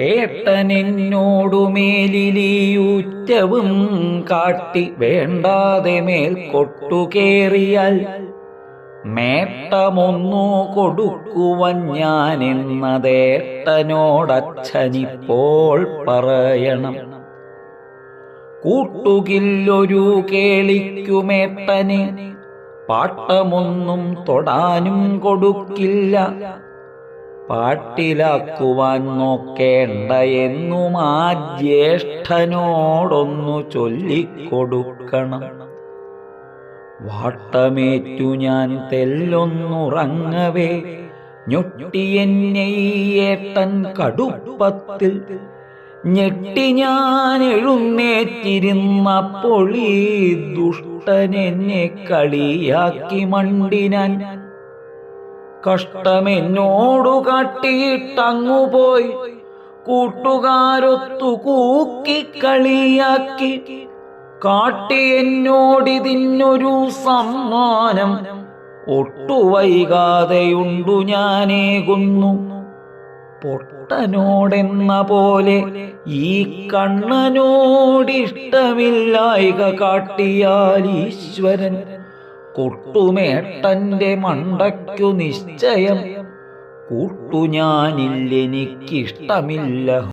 ഏട്ടനെന്നോടു മേലിലിയൂറ്റവും കാട്ടി വേണ്ടാതെ മേൽ കൊട്ടുകേറിയാൽ മേട്ടമൊന്നു കൊടുക്കുവൻ ഞാൻ എന്നതേട്ടനോടച്ഛനിപ്പോൾ പറയണം. കൂട്ടുകില്ലൊരു കേളിക്കുമേട്ടന് പാട്ടമൊന്നും തൊടാനും കൊടുക്കില്ല. പാട്ടിലാക്കുവാൻ നോക്കേണ്ട എന്നും ആ ജ്യേഷ്ഠനോടൊന്നു ചൊല്ലിക്കൊടുക്കണം. വാട്ടമേറ്റു ഞാൻ തെല്ലൊന്നുറങ്ങവേ ഞൊട്ടിയെന്നേട്ടൻ കടുപ്പത്തിൽ. ഞെട്ടി ഞാൻ എഴുന്നേറ്റിരുന്നപ്പോൾ ഈ ദുഷ്ടനെന്നെ കളിയാക്കി മണ്ടിനാൻ കഷ്ടമെന്നോടു കാട്ടിയിട്ടങ്ങുപോയി. കൂട്ടുകാരൊത്തു കൂക്കി കളിയാക്കി. കാട്ടി എന്നോടിതിന്നൊരു സമ്മാനം. ഒട്ടുവൈകാതെയുണ്ടു ഞാനേകുന്നു. പൊട്ടനോടെന്ന പോലെ ഈ കണ്ണനോടിഷ്ടമില്ലായിക കാട്ടിയാൽ ഈശ്വരൻ. കൊട്ടുമേട്ടന്റെ മണ്ടയ്ക്കു നിശ്ചയം. കൂട്ടു ഞാനില്ലെനിക്കിഷ്ടമില്ല